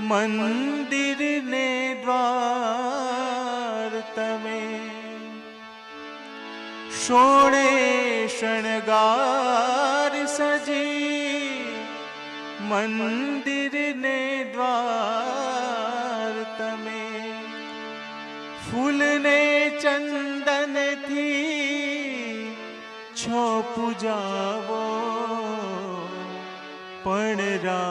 मंदिर ने द्वार तमे सोणे शणगार सजी। मंदिर ने द्वार तमे फूल ने चंदन थी, छो पुजावो। पण रा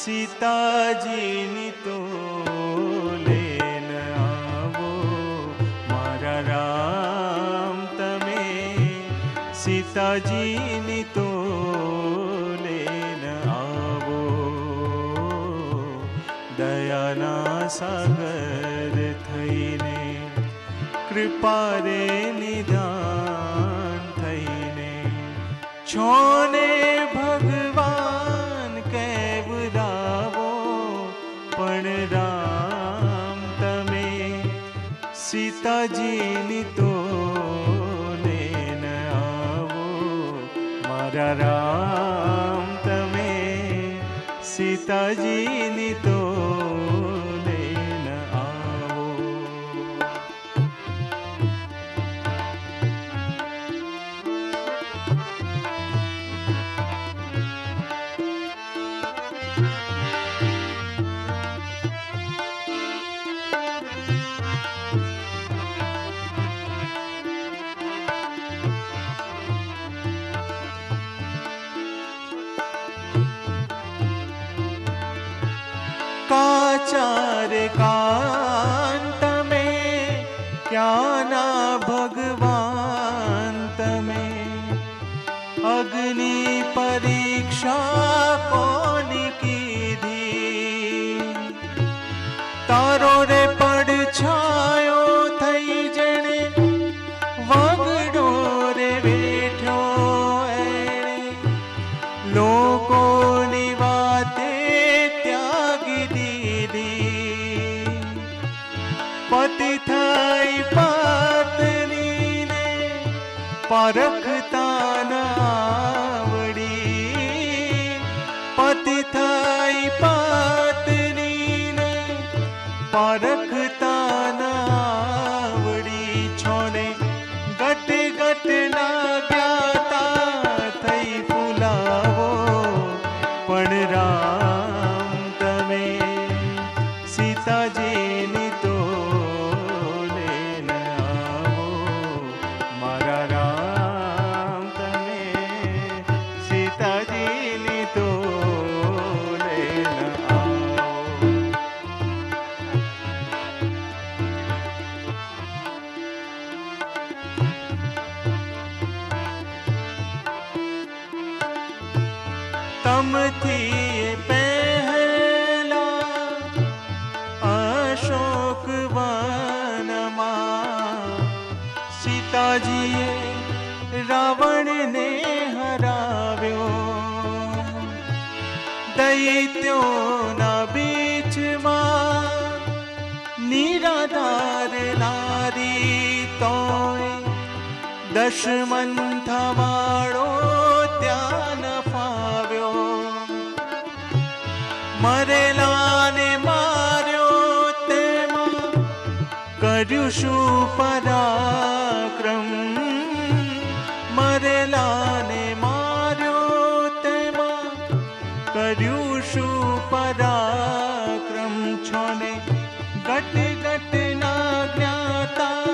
સીતાજીની તો લેન આવો. મારા રામ, તમે સીતાજીની તો લેન આવો. દયાના સાગર થઈને કૃપા રે નિદાન થઈને, છોને ભગવાન जीनी तो लेन आवो मारा राम तमें सीता जीनी तो का चार कांत में क्या ना भगवान में? अग्नि परीक्षा પરખતા નાવડી પતિ થાય પત્ની પરખ कम थी पहला, अशोक वनमा। सीता जी रावण ने हराव्यो। दैत्यो ना बीच निराधार नारी तो दशमन थवा કર્યું શું પરાક્રમ? મરેલાને માર્યો તેમાં. કર્યું શું પરાક્રમ? છોને ગટે ગટ ના જ્ઞાતા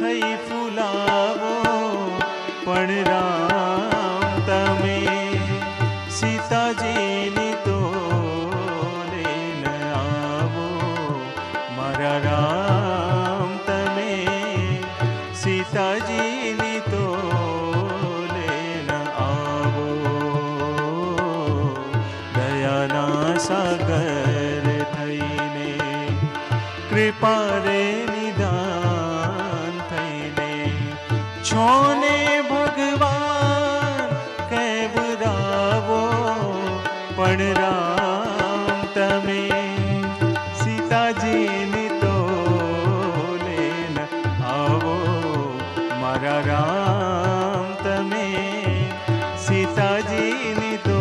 થઈ ફૂલાવો. પણ રામ તમે સીતાજીની તો ને આવો. મારા રામ जीनी तो लेना आवो सागर थैने, कृपा रे निदान थैने। छोने भगवान कै बुरावो पण राम तमे। सीता जीनी राम तमें सीता जी नी तो